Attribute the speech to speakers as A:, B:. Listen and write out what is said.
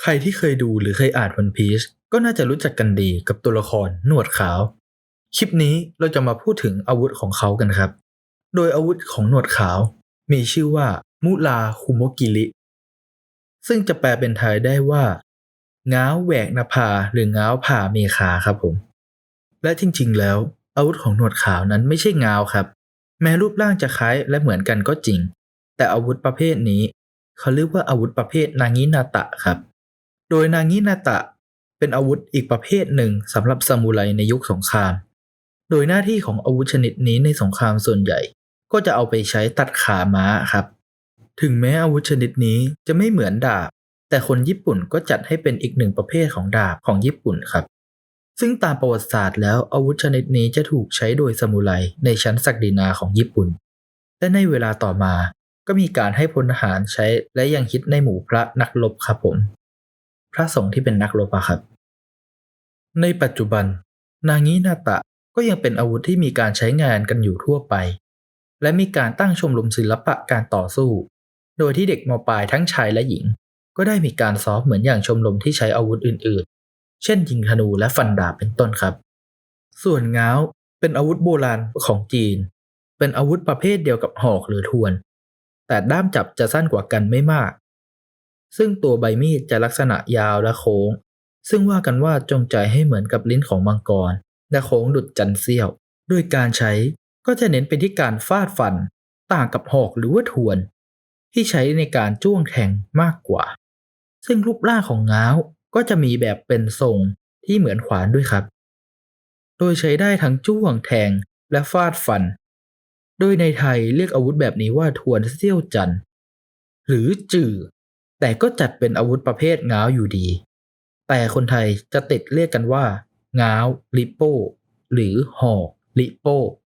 A: ใครที่เคยดูหรือเคยอ่านวันพีชก็น่าจะรู้จักกันดีกับตัวละครหนวดขาว คลิปนี้เราจะมาพูดถึงอาวุธของเขากันครับ โดยอาวุธของหนวดขาว มีชื่อว่ามุลาคุโมกิริ ซึ่งจะแปลเป็นไทยได้ว่าง้าวแหวกนภาหรือง้าวผ่าเมคาครับผม และจริงๆ แล้ว อาวุธของหนวดขาวนั้นไม่ใช่ง้าวครับ แม้รูปร่างจะคล้ายและเหมือนกันก็จริง แต่อาวุธประเภทนี้ เขาเรียกว่าอาวุธประเภทนางินาตะครับ โดยนางินาตะเป็นอาวุธอีกประเภทหนึ่งสำหรับซามูไรในยุคสงคราม โดยหน้าที่ของอาวุธชนิดนี้ในสงครามส่วนใหญ่ ก็จะเอาไปใช้ตัดขาม้าครับ ถึงแม้อาวุธชนิดนี้จะไม่เหมือนดาบ แต่คนญี่ปุ่นก็จัดให้เป็นอีกหนึ่งประเภทของดาบของญี่ปุ่นครับ ซึ่งตามประวัติศาสตร์แล้วอาวุธชนิดนี้จะถูกใช้โดยซามูไรในชั้นศักดินาของญี่ปุ่น และในเวลาต่อมาก็มีการให้พลทหารใช้และยังฮิตในหมู่พระนักรบครับผม ระสงฆ์ที่เป็นนักรบอะครับ ในปัจจุบัน นางินาตะก็ยังเป็นอาวุธที่มีการใช้งานกันอยู่ทั่วไป และมีการตั้งชมรมศิลปะการต่อสู้ โดยที่เด็กมปลายทั้งชายและหญิง ก็ได้มีการซ้อมเหมือนอย่างชมรมที่ใช้อาวุธอื่นๆ เช่นยิงธนูและฟันดาบเป็นต้นครับ ส่วนง้าวเป็นอาวุธโบราณของจีน เป็นอาวุธประเภทเดียวกับหอกหรือทวน แต่ด้ามจับจะสั้นกว่ากันไม่มาก ซึ่งตัวใบมีดจะลักษณะยาวและโค้ง ซึ่งว่ากันว่าจงใจให้เหมือนกับลิ้นของมังกร และโค้งดุดจันเสี้ยวโดยการใช้ก็จะเน้นไปที่การฟาดฟัน ต่างกับหอกหรือว่าทวน ที่ใช้ในการจ้วงแทงมากกว่า ซึ่งรูปร่างของง้าวก็จะมีแบบเป็นทรงที่เหมือนขวานด้วยครับ โดยใช้ได้ทั้งจ้วงแทงและฟาดฟัน โดยในไทยเรียกอาวุธแบบนี้ว่าทวนเสี้ยวจันหรือจื่อ แต่ก็จัดเป็นอาวุธประเภทง้าวอยู่ดี แต่คนไทยจะติดเรียกกันว่าง้าวลิโป้ หรือหอกลิโป้